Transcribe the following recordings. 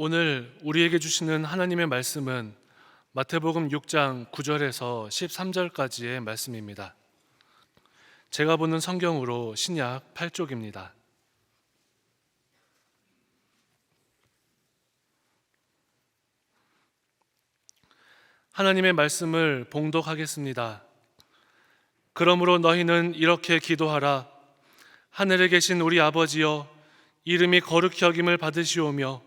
오늘 우리에게 주시는 하나님의 말씀은 마태복음 6장 9절에서 13절까지의 말씀입니다. 제가 보는 성경으로 신약 8쪽입니다. 하나님의 말씀을 봉독하겠습니다. 그러므로 너희는 이렇게 기도하라. 하늘에 계신 우리 아버지여, 이름이 거룩히 여김을 받으시오며,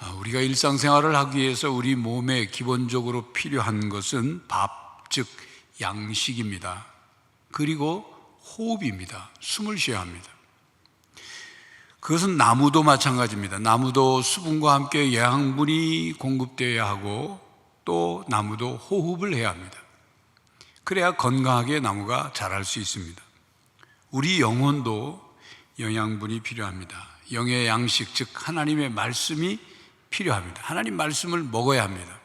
아, 우리가 일상생활을 하기 위해서 우리 몸에 기본적으로 필요한 것은 밥, 즉 양식입니다. 그리고 호흡입니다. 숨을 쉬어야 합니다. 그것은 나무도 마찬가지입니다. 나무도 수분과 함께 영양분이 공급되어야 하고 또 나무도 호흡을 해야 합니다. 그래야 건강하게 나무가 자랄 수 있습니다. 우리 영혼도 영양분이 필요합니다. 영의 양식, 즉 하나님의 말씀이 필요합니다. 하나님 말씀을 먹어야 합니다.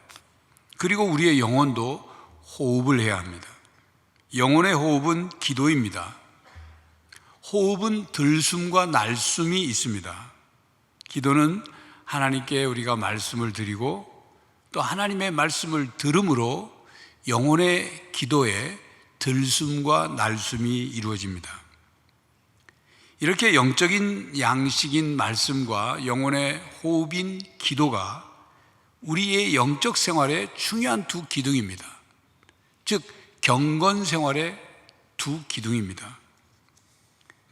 그리고 우리의 영혼도 호흡을 해야 합니다. 영혼의 호흡은 기도입니다. 호흡은 들숨과 날숨이 있습니다. 기도는 하나님께 우리가 말씀을 드리고 또 하나님의 말씀을 들음으로 영혼의 기도에 들숨과 날숨이 이루어집니다. 이렇게 영적인 양식인 말씀과 영혼의 호흡인 기도가 우리의 영적 생활의 중요한 두 기둥입니다. 즉, 경건 생활의 두 기둥입니다.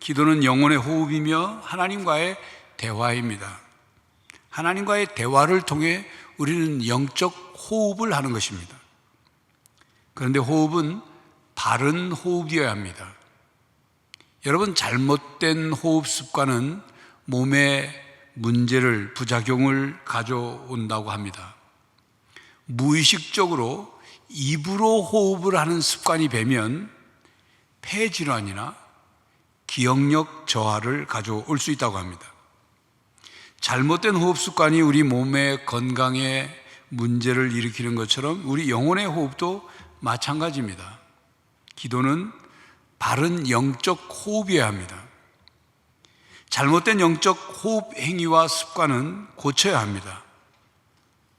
기도는 영혼의 호흡이며 하나님과의 대화입니다. 하나님과의 대화를 통해 우리는 영적 호흡을 하는 것입니다. 그런데 호흡은 바른 호흡이어야 합니다. 여러분, 잘못된 호흡 습관은 몸에 문제를, 부작용을 가져온다고 합니다. 무의식적으로 입으로 호흡을 하는 습관이 배면 폐 질환이나 기억력 저하를 가져올 수 있다고 합니다. 잘못된 호흡 습관이 우리 몸의 건강에 문제를 일으키는 것처럼 우리 영혼의 호흡도 마찬가지입니다. 기도는 바른 영적 호흡이어야 합니다. 잘못된 영적 호흡 행위와 습관은 고쳐야 합니다.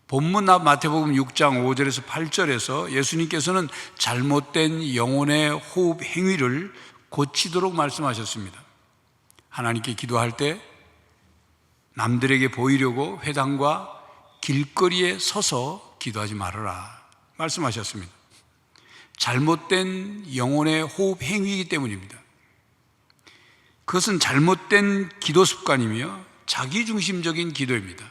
본문 앞 마태복음 6장 5절에서 8절에서 예수님께서는 잘못된 영혼의 호흡 행위를 고치도록 말씀하셨습니다. 하나님께 기도할 때 남들에게 보이려고 회당과 길거리에 서서 기도하지 말아라 말씀하셨습니다. 잘못된 영혼의 호흡 행위이기 때문입니다. 그것은 잘못된 기도 습관이며 자기중심적인 기도입니다.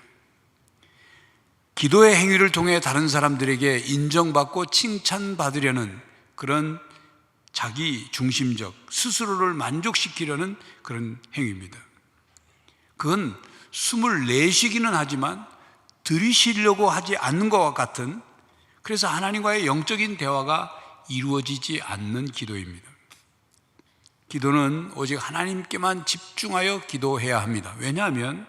기도의 행위를 통해 다른 사람들에게 인정받고 칭찬받으려는 그런 자기 중심적, 스스로를 만족시키려는 그런 행위입니다. 그건 숨을 내쉬기는 하지만 들이쉬려고 하지 않는 것과 같은 그래서 하나님과의 영적인 대화가 이루어지지 않는 기도입니다. 기도는 오직 하나님께만 집중하여 기도해야 합니다. 왜냐하면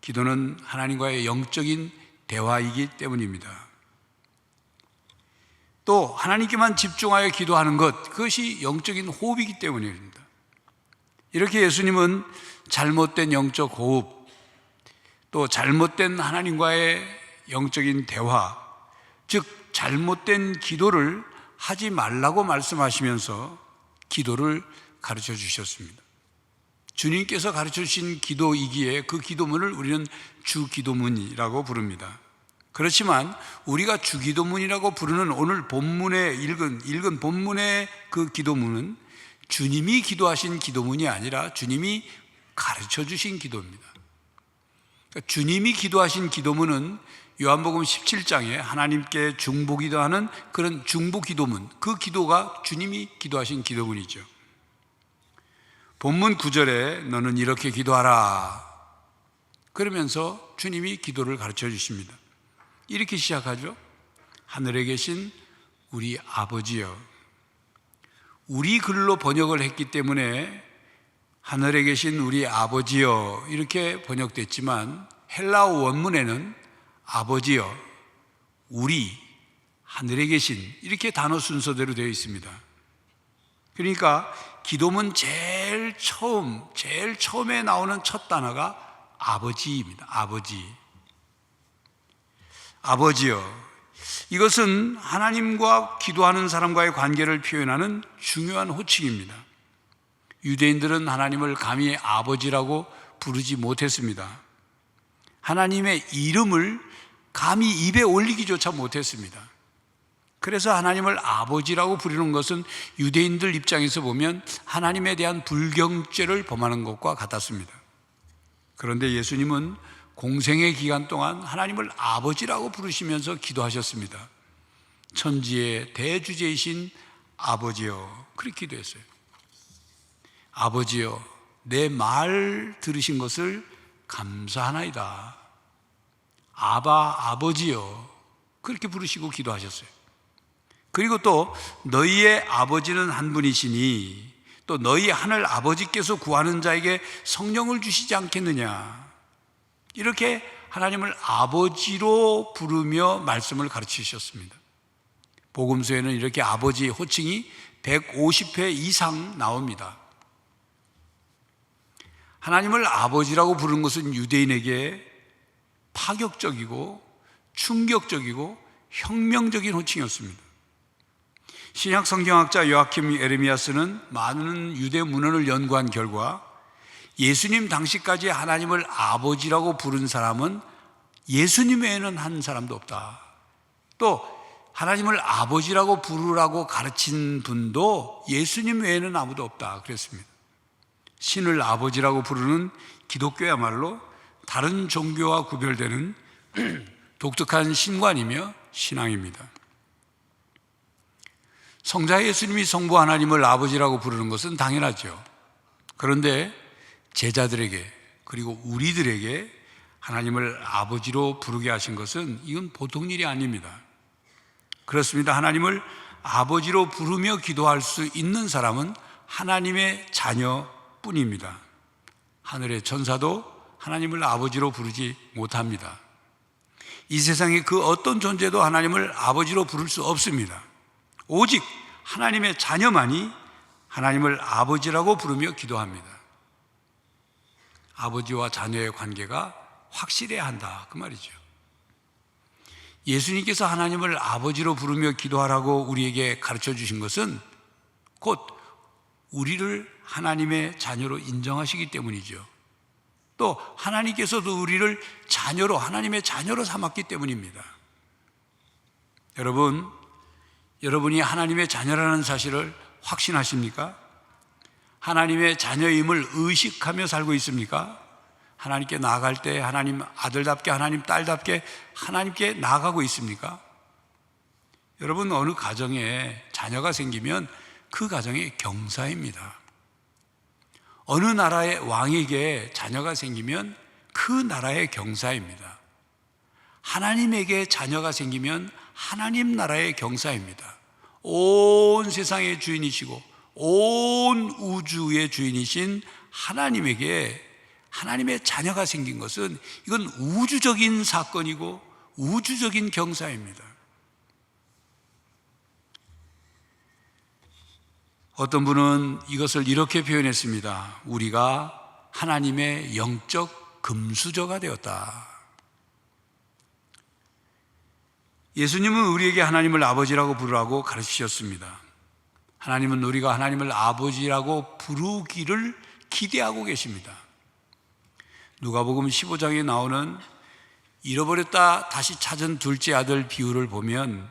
기도는 하나님과의 영적인 대화이기 때문입니다. 또 하나님께만 집중하여 기도하는 것, 그것이 영적인 호흡이기 때문입니다. 이렇게 예수님은 잘못된 영적 호흡, 또 잘못된 하나님과의 영적인 대화, 즉 잘못된 기도를 하지 말라고 말씀하시면서 기도를 가르쳐 주셨습니다. 주님께서 가르쳐 주신 기도이기에 그 기도문을 우리는 주 기도문이라고 부릅니다. 그렇지만 우리가 주 기도문이라고 부르는 오늘 본문에 읽은 읽은 본문의 그 기도문은 주님이 기도하신 기도문이 아니라 주님이 가르쳐 주신 기도입니다. 그러니까 주님이 기도하신 기도문은 요한복음 17장에 하나님께 중보기도 하는 그런 중보 기도문, 그 기도가 주님이 기도하신 기도문이죠. 본문 9절에 너는 이렇게 기도하라. 그러면서 주님이 기도를 가르쳐 주십니다. 이렇게 시작하죠. 하늘에 계신 우리 아버지여. 우리 글로 번역을 했기 때문에 하늘에 계신 우리 아버지여 이렇게 번역됐지만 헬라어 원문에는 아버지여, 우리, 하늘에 계신 이렇게 단어 순서대로 되어 있습니다. 그러니까 기도문 제일 처음, 제일 처음에 나오는 첫 단어가 아버지입니다. 아버지. 아버지여. 이것은 하나님과 기도하는 사람과의 관계를 표현하는 중요한 호칭입니다. 유대인들은 하나님을 감히 아버지라고 부르지 못했습니다. 하나님의 이름을 감히 입에 올리기조차 못했습니다. 그래서 하나님을 아버지라고 부르는 것은 유대인들 입장에서 보면 하나님에 대한 불경죄를 범하는 것과 같았습니다. 그런데 예수님은 공생의 기간 동안 하나님을 아버지라고 부르시면서 기도하셨습니다. 천지의 대주제이신 아버지여. 그렇게 기도했어요. 아버지여, 내 말 들으신 것을 감사하나이다. 아바, 아버지여. 그렇게 부르시고 기도하셨어요. 그리고 또 너희의 아버지는 한 분이시니 또 너희 하늘 아버지께서 구하는 자에게 성령을 주시지 않겠느냐. 이렇게 하나님을 아버지로 부르며 말씀을 가르치셨습니다. 복음서에는 이렇게 아버지의 호칭이 150회 이상 나옵니다. 하나님을 아버지라고 부르는 것은 유대인에게 파격적이고 충격적이고 혁명적인 호칭이었습니다. 신약 성경학자 요아킴 에르미아스는 많은 유대 문헌을 연구한 결과 예수님 당시까지 하나님을 아버지라고 부른 사람은 예수님 외에는 한 사람도 없다. 또 하나님을 아버지라고 부르라고 가르친 분도 예수님 외에는 아무도 없다. 그랬습니다. 신을 아버지라고 부르는 기독교야말로 다른 종교와 구별되는 독특한 신관이며 신앙입니다. 성자 예수님이 성부 하나님을 아버지라고 부르는 것은 당연하죠. 그런데 제자들에게 그리고 우리들에게 하나님을 아버지로 부르게 하신 것은 이건 보통 일이 아닙니다. 그렇습니다. 하나님을 아버지로 부르며 기도할 수 있는 사람은 하나님의 자녀뿐입니다. 하늘의 천사도 하나님을 아버지로 부르지 못합니다. 이 세상에 그 어떤 존재도 하나님을 아버지로 부를 수 없습니다. 오직 하나님의 자녀만이 하나님을 아버지라고 부르며 기도합니다. 아버지와 자녀의 관계가 확실해야 한다. 그 말이죠. 예수님께서 하나님을 아버지로 부르며 기도하라고 우리에게 가르쳐 주신 것은 곧 우리를 하나님의 자녀로 인정하시기 때문이죠. 또 하나님께서도 우리를 자녀로, 하나님의 자녀로 삼았기 때문입니다. 여러분, 여러분이 하나님의 자녀라는 사실을 확신하십니까? 하나님의 자녀임을 의식하며 살고 있습니까? 하나님께 나아갈 때 하나님 아들답게 하나님 딸답게 하나님께 나아가고 있습니까? 여러분 어느 가정에 자녀가 생기면 그 가정의 경사입니다. 어느 나라의 왕에게 자녀가 생기면 그 나라의 경사입니다. 하나님에게 자녀가 생기면 하나님 나라의 경사입니다. 온 세상의 주인이시고 온 우주의 주인이신 하나님에게 하나님의 자녀가 생긴 것은 이건 우주적인 사건이고 우주적인 경사입니다. 어떤 분은 이것을 이렇게 표현했습니다. 우리가 하나님의 영적 금수저가 되었다. 예수님은 우리에게 하나님을 아버지라고 부르라고 가르치셨습니다. 하나님은 우리가 하나님을 아버지라고 부르기를 기대하고 계십니다. 누가복음 15장에 나오는 잃어버렸다 다시 찾은 둘째 아들 비유를 보면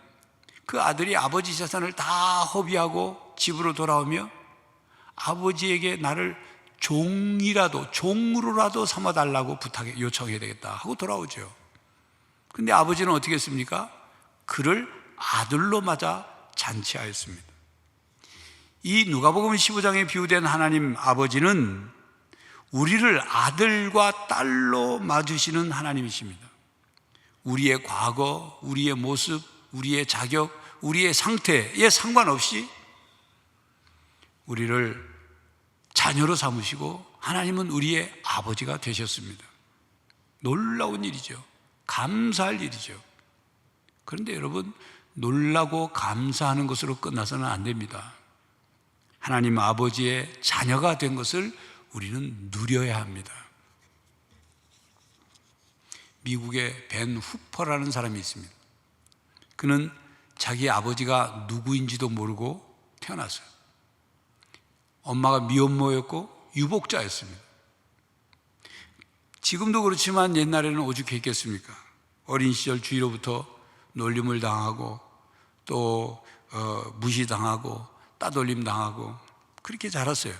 그 아들이 아버지 재산을 다 허비하고 집으로 돌아오며 아버지에게 나를 종이라도 종으로라도 삼아 달라고 부탁해 요청해야 되겠다 하고 돌아오죠. 근데 아버지는 어떻게 했습니까? 그를 아들로 맞아 잔치하였습니다. 이 누가복음 15장에 비유된 하나님 아버지는 우리를 아들과 딸로 맞으시는 하나님이십니다. 우리의 과거, 우리의 모습, 우리의 자격, 우리의 상태에 상관없이 우리를 자녀로 삼으시고 하나님은 우리의 아버지가 되셨습니다. 놀라운 일이죠. 감사할 일이죠. 그런데 여러분, 놀라고 감사하는 것으로 끝나서는 안 됩니다. 하나님 아버지의 자녀가 된 것을 우리는 누려야 합니다. 미국의 벤 후퍼라는 사람이 있습니다. 그는 자기 아버지가 누구인지도 모르고 태어났어요. 엄마가 미혼모였고 유복자였습니다. 지금도 그렇지만 옛날에는 오죽했겠습니까? 어린 시절 주위로부터 놀림을 당하고 또 어, 무시당하고 따돌림 당하고 그렇게 자랐어요.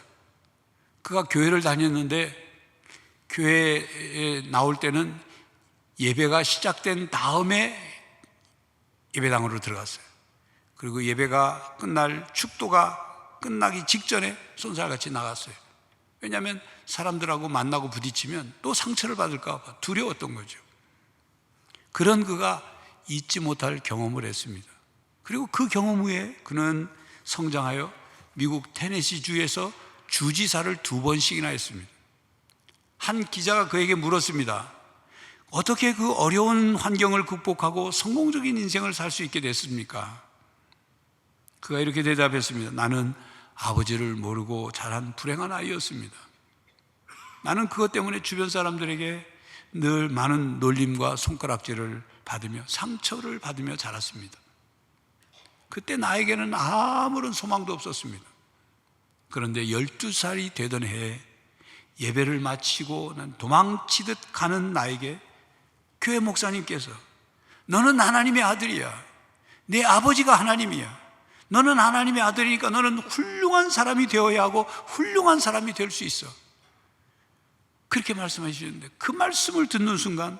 그가 교회를 다녔는데 교회에 나올 때는 예배가 시작된 다음에 예배당으로 들어갔어요. 그리고 예배가 끝날 축도가 끝나기 직전에 손살같이 나갔어요. 왜냐하면 사람들하고 만나고 부딪히면 또 상처를 받을까 봐 두려웠던 거죠. 그런 그가 잊지 못할 경험을 했습니다. 그리고 그 경험 후에 그는 성장하여 미국 테네시 주에서 주지사를 두 번씩이나 했습니다. 한 기자가 그에게 물었습니다. 어떻게 그 어려운 환경을 극복하고 성공적인 인생을 살 수 있게 됐습니까? 그가 이렇게 대답했습니다. 나는 아버지를 모르고 자란 불행한 아이였습니다. 나는 그것 때문에 주변 사람들에게 늘 많은 놀림과 손가락질을 받으며 상처를 받으며 자랐습니다. 그때 나에게는 아무런 소망도 없었습니다. 그런데 12살이 되던 해에 예배를 마치고 난 도망치듯 가는 나에게 교회 목사님께서 너는 하나님의 아들이야. 내 아버지가 하나님이야. 너는 하나님의 아들이니까 너는 훌륭한 사람이 되어야 하고 훌륭한 사람이 될 수 있어. 그렇게 말씀하시는데 그 말씀을 듣는 순간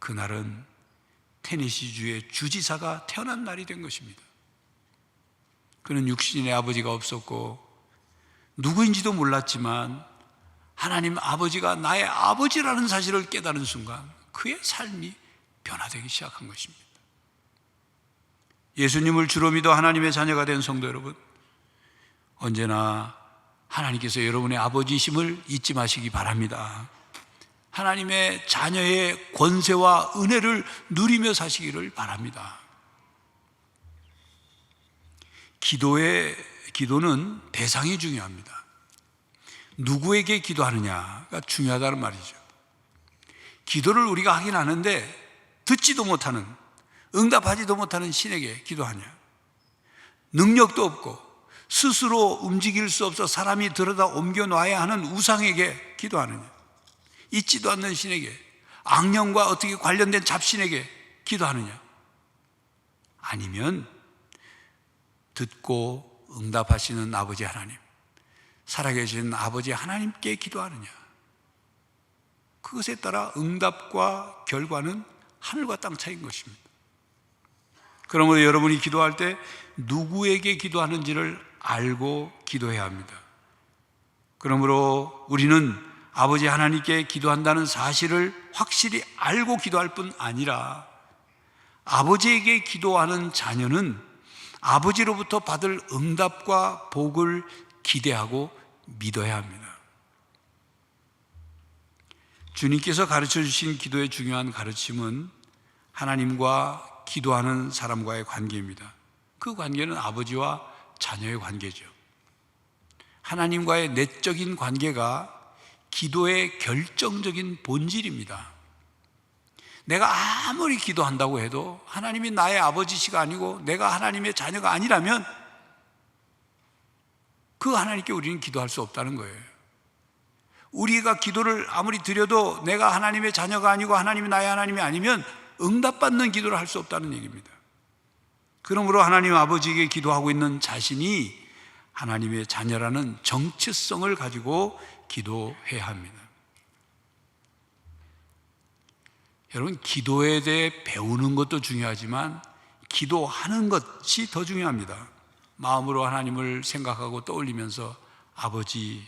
그날은 테네시주의 주지사가 태어난 날이 된 것입니다. 그는 육신의 아버지가 없었고 누구인지도 몰랐지만 하나님 아버지가 나의 아버지라는 사실을 깨달은 순간 그의 삶이 변화되기 시작한 것입니다. 예수님을 주로 믿어 하나님의 자녀가 된 성도 여러분, 언제나 하나님께서 여러분의 아버지심을 잊지 마시기 바랍니다. 하나님의 자녀의 권세와 은혜를 누리며 사시기를 바랍니다. 기도의 기도는 대상이 중요합니다. 누구에게 기도하느냐가 중요하다는 말이죠. 기도를 우리가 하긴 하는데 듣지도 못하는 응답하지도 못하는 신에게 기도하냐? 능력도 없고 스스로 움직일 수 없어 사람이 들여다 옮겨 놔야 하는 우상에게 기도하느냐? 있지도 않는 신에게 악령과 어떻게 관련된 잡신에게 기도하느냐? 아니면 듣고 응답하시는 아버지 하나님, 살아계신 아버지 하나님께 기도하느냐? 그것에 따라 응답과 결과는 하늘과 땅 차이인 것입니다. 그러므로 여러분이 기도할 때 누구에게 기도하는지를 알고 기도해야 합니다. 그러므로 우리는 아버지 하나님께 기도한다는 사실을 확실히 알고 기도할 뿐 아니라 아버지에게 기도하는 자녀는 아버지로부터 받을 응답과 복을 기대하고 믿어야 합니다. 주님께서 가르쳐 주신 기도의 중요한 가르침은 하나님과 기도하는 사람과의 관계입니다. 그 관계는 아버지와 자녀의 관계죠. 하나님과의 내적인 관계가 기도의 결정적인 본질입니다. 내가 아무리 기도한다고 해도 하나님이 나의 아버지시가 아니고 내가 하나님의 자녀가 아니라면 그 하나님께 우리는 기도할 수 없다는 거예요. 우리가 기도를 아무리 드려도 내가 하나님의 자녀가 아니고 하나님이 나의 하나님이 아니면 응답받는 기도를 할 수 없다는 얘기입니다. 그러므로 하나님 아버지에게 기도하고 있는 자신이 하나님의 자녀라는 정체성을 가지고 기도해야 합니다. 여러분, 기도에 대해 배우는 것도 중요하지만 기도하는 것이 더 중요합니다. 마음으로 하나님을 생각하고 떠올리면서 아버지,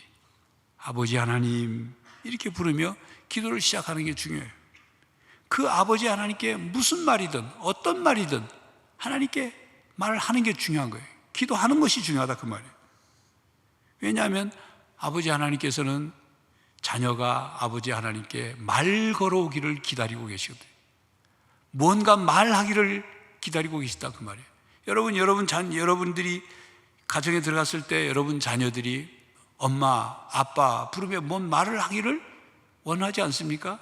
아버지 하나님 이렇게 부르며 기도를 시작하는 게 중요해요. 그 아버지 하나님께 무슨 말이든 어떤 말이든 하나님께 말을 하는 게 중요한 거예요. 기도하는 것이 중요하다 그 말이에요. 왜냐하면 아버지 하나님께서는 자녀가 아버지 하나님께 말 걸어오기를 기다리고 계시거든요. 뭔가 말하기를 기다리고 계시다 그 말이에요. 여러분, 여러분 자, 여러분들이 가정에 들어갔을 때 여러분 자녀들이 엄마, 아빠 부르며 뭔 말을 하기를 원하지 않습니까?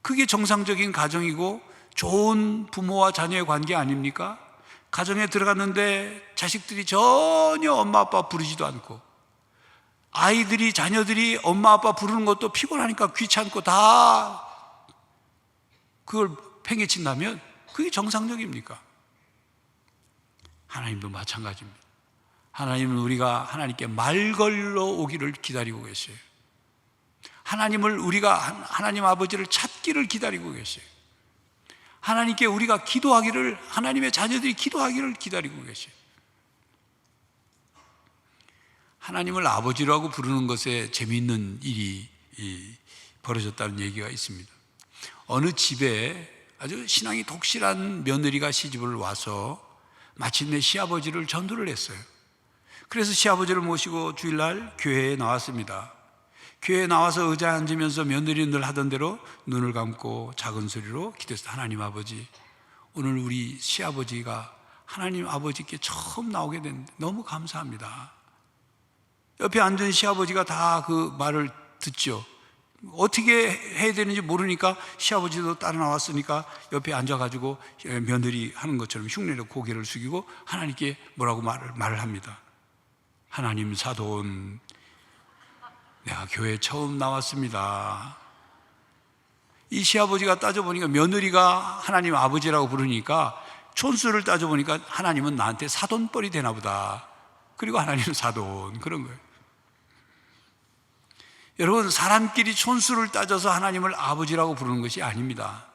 그게 정상적인 가정이고 좋은 부모와 자녀의 관계 아닙니까? 가정에 들어갔는데 자식들이 전혀 엄마 아빠 부르지도 않고 아이들이 자녀들이 엄마 아빠 부르는 것도 피곤하니까 귀찮고 다 그걸 팽개친다면 그게 정상적입니까? 하나님도 마찬가지입니다. 하나님은 우리가 하나님께 말 걸러 오기를 기다리고 계세요. 하나님을 우리가 하나님 아버지를 찾기를 기다리고 계세요. 하나님께 우리가 기도하기를 하나님의 자녀들이 기도하기를 기다리고 계세요. 하나님을 아버지라고 부르는 것에 재미있는 일이 벌어졌다는 얘기가 있습니다. 어느 집에 아주 신앙이 독실한 며느리가 시집을 와서 마침내 시아버지를 전도를 했어요. 그래서 시아버지를 모시고 주일날 교회에 나왔습니다. 교회에 나와서 의자에 앉으면서 며느리는 늘 하던 대로 눈을 감고 작은 소리로 기도했어요. 하나님 아버지, 오늘 우리 시아버지가 하나님 아버지께 처음 나오게 됐는데 너무 감사합니다. 옆에 앉은 시아버지가 다 그 말을 듣죠. 어떻게 해야 되는지 모르니까 시아버지도 따라 나왔으니까 옆에 앉아가지고 며느리 하는 것처럼 흉내로 고개를 숙이고 하나님께 뭐라고 말을, 말을 합니다. 하나님 사돈, 내가 교회 처음 나왔습니다. 이 시아버지가 따져보니까 며느리가 하나님 아버지라고 부르니까 촌수를 따져보니까 하나님은 나한테 사돈뻘이 되나 보다. 그리고 하나님은 사돈. 그런 거예요. 여러분, 사람끼리 촌수를 따져서 하나님을 아버지라고 부르는 것이 아닙니다.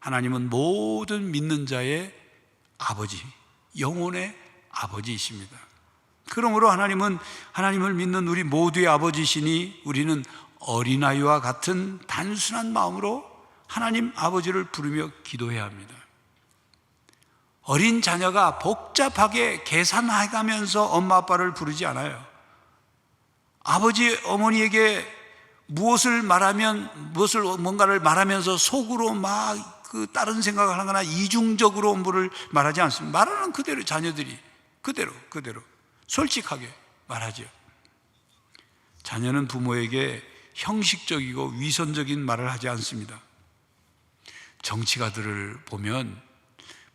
하나님은 모든 믿는 자의 아버지, 영혼의 아버지이십니다. 그러므로 하나님은 하나님을 믿는 우리 모두의 아버지시니 우리는 어린아이와 같은 단순한 마음으로 하나님 아버지를 부르며 기도해야 합니다. 어린 자녀가 복잡하게 계산해가면서 엄마 아빠를 부르지 않아요. 아버지 어머니에게 무엇을 말하면 무엇을 뭔가를 말하면서 속으로 막 그 다른 생각을 하거나 이중적으로 업무를 말하지 않습니다. 말하는 그대로 자녀들이 그대로 그대로 솔직하게 말하죠. 자녀는 부모에게 형식적이고 위선적인 말을 하지 않습니다. 정치가들을 보면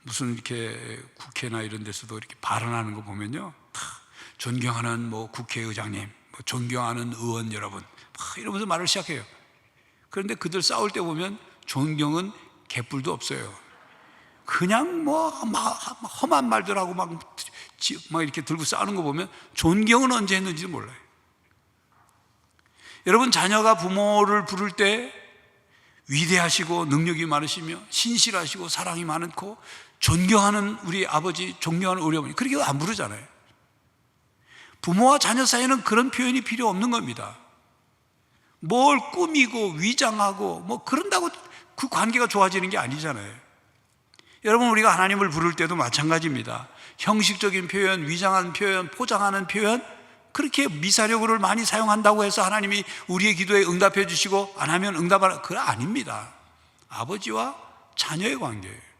무슨 이렇게 국회나 이런 데서도 이렇게 발언하는 거 보면요. 존경하는 뭐 국회의장님, 뭐 존경하는 의원 여러분, 막 이러면서 말을 시작해요. 그런데 그들 싸울 때 보면 존경은 개뿔도 없어요. 그냥 뭐 막 험한 말들 하고 막, 막 이렇게 들고 싸우는 거 보면 존경은 언제 했는지 몰라요. 여러분 자녀가 부모를 부를 때 위대하시고 능력이 많으시며 신실하시고 사랑이 많고 존경하는 우리 아버지, 존경하는 우리 어머니 그렇게 안 부르잖아요. 부모와 자녀 사이에는 그런 표현이 필요 없는 겁니다. 뭘 꾸미고 위장하고 뭐 그런다고 그 관계가 좋아지는 게 아니잖아요. 여러분 우리가 하나님을 부를 때도 마찬가지입니다. 형식적인 표현, 위장한 표현, 포장하는 표현 그렇게 미사력을 많이 사용한다고 해서 하나님이 우리의 기도에 응답해 주시고 안 하면 응답하라 그거 아닙니다. 아버지와 자녀의 관계예요.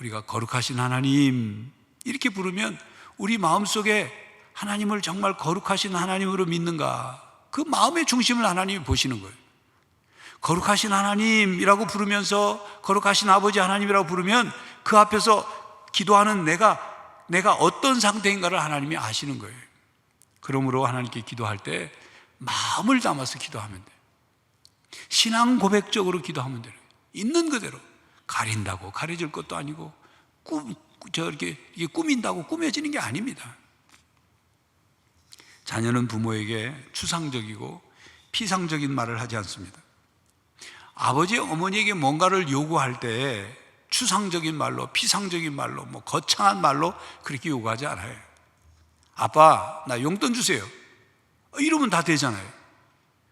우리가 거룩하신 하나님 이렇게 부르면 우리 마음속에 하나님을 정말 거룩하신 하나님으로 믿는가 그 마음의 중심을 하나님이 보시는 거예요. 거룩하신 하나님이라고 부르면서 거룩하신 아버지 하나님이라고 부르면 그 앞에서 기도하는 내가 내가 어떤 상태인가를 하나님이 아시는 거예요. 그러므로 하나님께 기도할 때 마음을 담아서 기도하면 돼. 신앙 고백적으로 기도하면 돼요. 있는 그대로 가린다고 가려질 것도 아니고 꿈 저렇게 꾸민다고 꾸며지는 게 아닙니다. 자녀는 부모에게 추상적이고 피상적인 말을 하지 않습니다. 아버지 어머니에게 뭔가를 요구할 때 추상적인 말로 피상적인 말로 뭐 거창한 말로 그렇게 요구하지 않아요. 아빠 나 용돈 주세요. 이러면 다 되잖아요.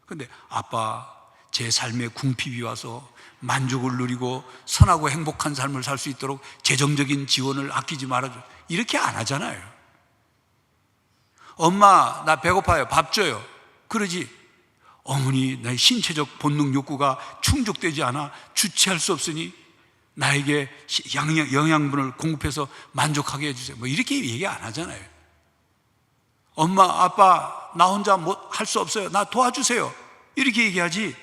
근데 아빠 제 삶에 궁핍이 와서 만족을 누리고 선하고 행복한 삶을 살 수 있도록 재정적인 지원을 아끼지 말아줘. 이렇게 안 하잖아요. 엄마, 나 배고파요. 밥 줘요. 그러지. 어머니, 나의 신체적 본능 욕구가 충족되지 않아 주체할 수 없으니 나에게 시- 영양, 영양분을 공급해서 만족하게 해주세요. 뭐 이렇게 얘기 안 하잖아요. 엄마, 아빠, 나 혼자 못할수 없어요. 나 도와주세요. 이렇게 얘기하지.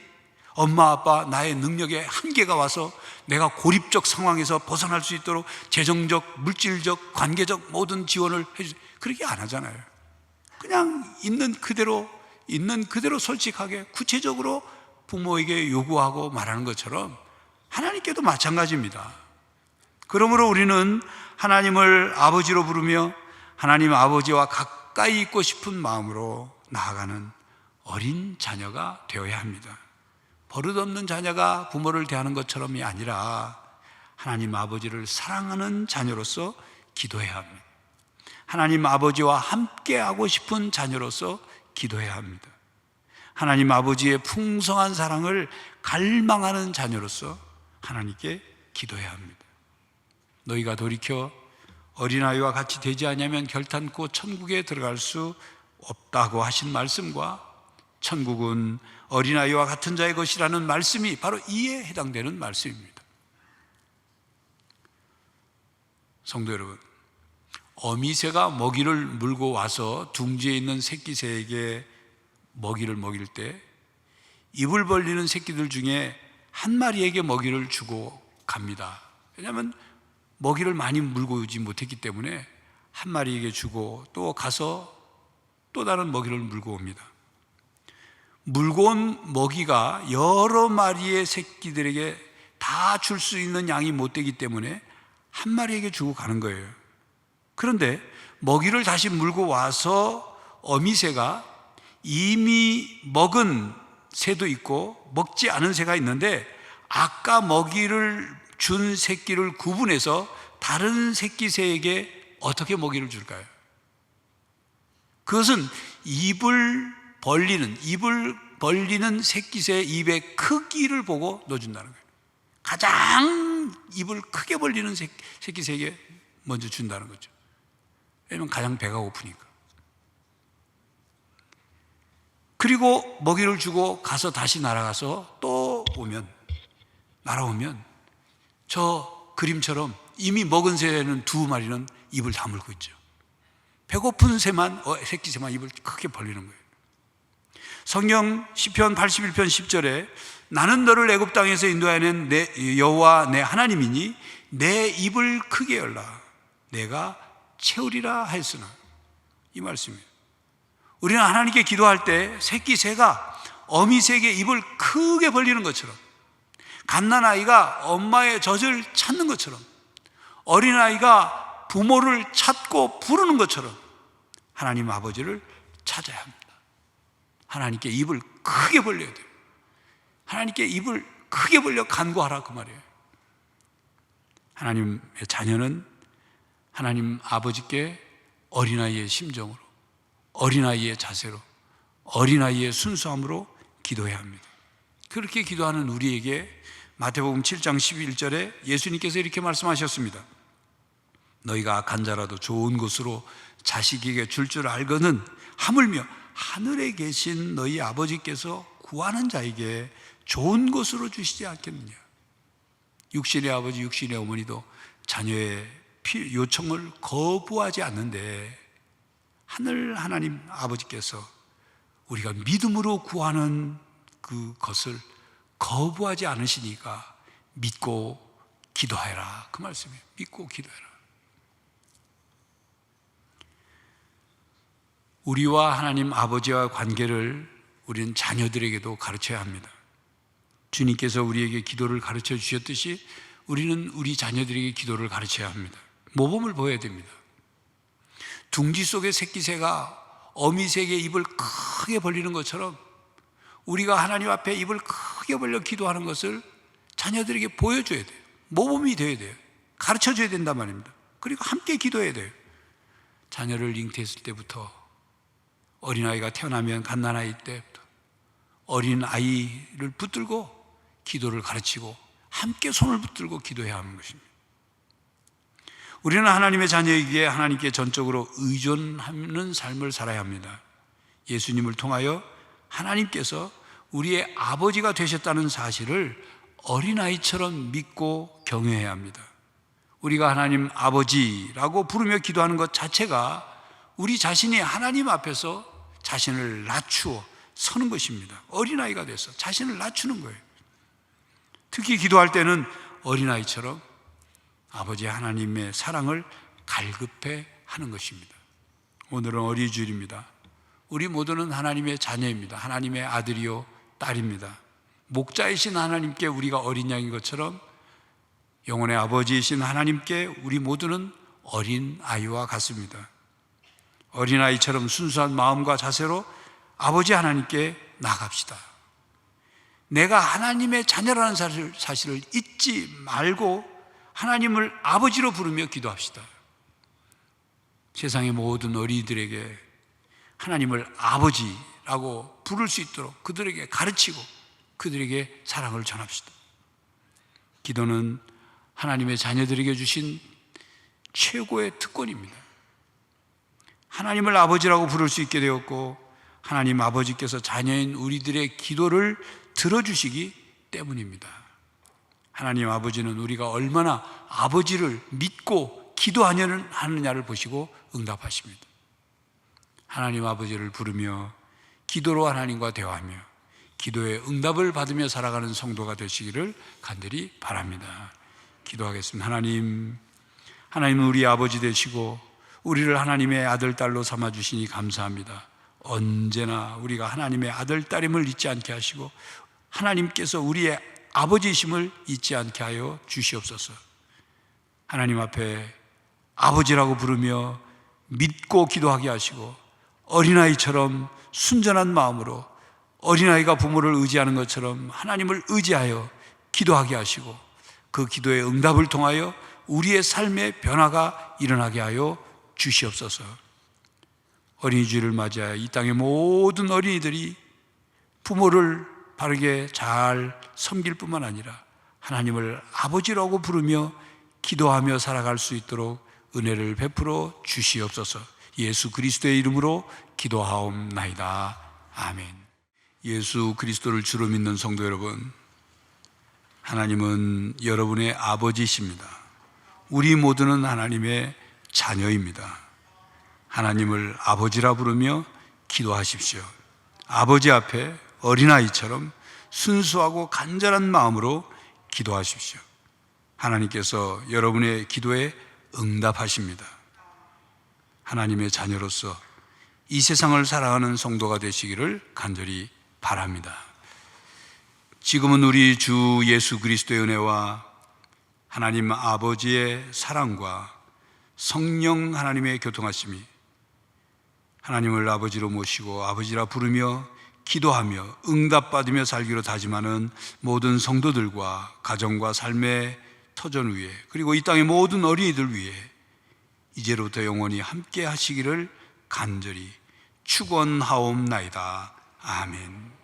엄마, 아빠, 나의 능력에 한계가 와서 내가 고립적 상황에서 벗어날 수 있도록 재정적, 물질적, 관계적 모든 지원을 해주세요. 그렇게 안 하잖아요. 그냥 있는 그대로, 있는 그대로 솔직하게 구체적으로 부모에게 요구하고 말하는 것처럼 하나님께도 마찬가지입니다. 그러므로 우리는 하나님을 아버지로 부르며 하나님 아버지와 가까이 있고 싶은 마음으로 나아가는 어린 자녀가 되어야 합니다. 버릇없는 자녀가 부모를 대하는 것처럼이 아니라 하나님 아버지를 사랑하는 자녀로서 기도해야 합니다. 하나님 아버지와 함께 하고 싶은 자녀로서 기도해야 합니다. 하나님 아버지의 풍성한 사랑을 갈망하는 자녀로서 하나님께 기도해야 합니다. 너희가 돌이켜 어린아이와 같이 되지 않으면 결탄코 천국에 들어갈 수 없다고 하신 말씀과 천국은 어린아이와 같은 자의 것이라는 말씀이 바로 이에 해당되는 말씀입니다. 성도 여러분, 어미새가 먹이를 물고 와서 둥지에 있는 새끼새에게 먹이를 먹일 때 입을 벌리는 새끼들 중에 한 마리에게 먹이를 주고 갑니다. 왜냐하면 먹이를 많이 물고 오지 못했기 때문에 한 마리에게 주고 또 가서 또 다른 먹이를 물고 옵니다. 물고 온 먹이가 여러 마리의 새끼들에게 다 줄 수 있는 양이 못 되기 때문에 한 마리에게 주고 가는 거예요. 그런데 먹이를 다시 물고 와서 어미새가 이미 먹은 새도 있고 먹지 않은 새가 있는데 아까 먹이를 준 새끼를 구분해서 다른 새끼 새에게 어떻게 먹이를 줄까요? 그것은 입을 벌리는 입을 벌리는 새끼 새의 입의 크기를 보고 넣어준다는 거예요. 가장 입을 크게 벌리는 새끼, 새에게 먼저 준다는 거죠. 왜냐면 가장 배가 고프니까. 그리고 먹이를 주고 가서 다시 날아가서 또 오면, 날아오면 저 그림처럼 이미 먹은 새는 두 마리는 입을 다물고 있죠. 배고픈 새만, 어, 새끼 새만 입을 크게 벌리는 거예요. 성경 10편 81편 10절에 나는 너를 애굽 땅에서 인도하는 내 여호와 내 하나님이니 내 입을 크게 열라 내가 채우리라 하였으나 이 말씀이에요. 우리는 하나님께 기도할 때 새끼 새가 어미 새에게 입을 크게 벌리는 것처럼 갓난아이가 엄마의 젖을 찾는 것처럼 어린아이가 부모를 찾고 부르는 것처럼 하나님 아버지를 찾아야 합니다. 하나님께 입을 크게 벌려야 돼요. 하나님께 입을 크게 벌려 간구하라 그 말이에요. 하나님의 자녀는 하나님 아버지께 어린아이의 심정으로 어린아이의 자세로 어린아이의 순수함으로 기도해야 합니다. 그렇게 기도하는 우리에게 마태복음 7장 11절에 예수님께서 이렇게 말씀하셨습니다. 너희가 악한 자라도 좋은 곳으로 자식에게 줄 줄 알거는 하물며 하늘에 계신 너희 아버지께서 구하는 자에게 좋은 곳으로 주시지 않겠느냐. 육신의 아버지, 육신의 어머니도 자녀의 요청을 거부하지 않는데 하늘 하나님 아버지께서 우리가 믿음으로 구하는 그것을 거부하지 않으시니까 믿고 기도해라. 그 말씀이에요. 믿고 기도해라. 우리와 하나님 아버지와 관계를 우리는 자녀들에게도 가르쳐야 합니다. 주님께서 우리에게 기도를 가르쳐 주셨듯이 우리는 우리 자녀들에게 기도를 가르쳐야 합니다. 모범을 보여야 됩니다. 둥지 속의 새끼새가 어미새에게 입을 크게 벌리는 것처럼 우리가 하나님 앞에 입을 크게 벌려 기도하는 것을 자녀들에게 보여줘야 돼요. 모범이 되어야 돼요. 가르쳐 줘야 된단 말입니다. 그리고 함께 기도해야 돼요. 자녀를 잉태했을 때부터 어린아이가 태어나면 갓난아이 때부터 어린아이를 붙들고 기도를 가르치고 함께 손을 붙들고 기도해야 하는 것입니다. 우리는 하나님의 자녀이기에 하나님께 전적으로 의존하는 삶을 살아야 합니다. 예수님을 통하여 하나님께서 우리의 아버지가 되셨다는 사실을 어린아이처럼 믿고 경외해야 합니다. 우리가 하나님 아버지라고 부르며 기도하는 것 자체가 우리 자신이 하나님 앞에서 자신을 낮추어 서는 것입니다. 어린아이가 돼서 자신을 낮추는 거예요. 특히 기도할 때는 어린아이처럼 아버지 하나님의 사랑을 갈급해 하는 것입니다. 오늘은 어리주일입니다. 우리 모두는 하나님의 자녀입니다. 하나님의 아들이요, 딸입니다. 목자이신 하나님께 우리가 어린 양인 것처럼 영혼의 아버지이신 하나님께 우리 모두는 어린 아이와 같습니다. 어린 아이처럼 순수한 마음과 자세로 아버지 하나님께 나갑시다. 내가 하나님의 자녀라는 사실, 사실을 잊지 말고 하나님을 아버지로 부르며 기도합시다. 세상의 모든 어린이들에게 하나님을 아버지라고 부를 수 있도록 그들에게 가르치고 그들에게 사랑을 전합시다. 기도는 하나님의 자녀들에게 주신 최고의 특권입니다. 하나님을 아버지라고 부를 수 있게 되었고 하나님 아버지께서 자녀인 우리들의 기도를 들어주시기 때문입니다. 하나님 아버지는 우리가 얼마나 아버지를 믿고 기도하냐는 하느냐를 보시고 응답하십니다. 하나님 아버지를 부르며 기도로 하나님과 대화하며 기도의 응답을 받으며 살아가는 성도가 되시기를 간절히 바랍니다. 기도하겠습니다. 하나님, 하나님은 우리 아버지 되시고 우리를 하나님의 아들, 딸로 삼아 주시니 감사합니다. 언제나 우리가 하나님의 아들, 딸임을 잊지 않게 하시고 하나님께서 우리의 아버지심을 잊지 않게 하여 주시옵소서. 하나님 앞에 아버지라고 부르며 믿고 기도하게 하시고 어린아이처럼 순전한 마음으로 어린아이가 부모를 의지하는 것처럼 하나님을 의지하여 기도하게 하시고 그 기도의 응답을 통하여 우리의 삶의 변화가 일어나게 하여 주시옵소서. 어린이주를 맞이하여 이 땅의 모든 어린이들이 부모를 바르게 잘 섬길 뿐만 아니라 하나님을 아버지라고 부르며 기도하며 살아갈 수 있도록 은혜를 베풀어 주시옵소서. 예수 그리스도의 이름으로 기도하옵나이다. 아멘. 예수 그리스도를 주로 믿는 성도 여러분, 하나님은 여러분의 아버지십니다. 우리 모두는 하나님의 자녀입니다. 하나님을 아버지라 부르며 기도하십시오. 아버지 앞에 어린아이처럼 순수하고 간절한 마음으로 기도하십시오. 하나님께서 여러분의 기도에 응답하십니다. 하나님의 자녀로서 이 세상을 살아가는 성도가 되시기를 간절히 바랍니다. 지금은 우리 주 예수 그리스도의 은혜와 하나님 아버지의 사랑과 성령 하나님의 교통하심이 하나님을 아버지로 모시고 아버지라 부르며 기도하며 응답받으며 살기로 다짐하는 모든 성도들과 가정과 삶의 터전 위에 그리고 이 땅의 모든 어린이들 위해 이제로부터 영원히 함께 하시기를 간절히 축원하옵나이다. 아멘.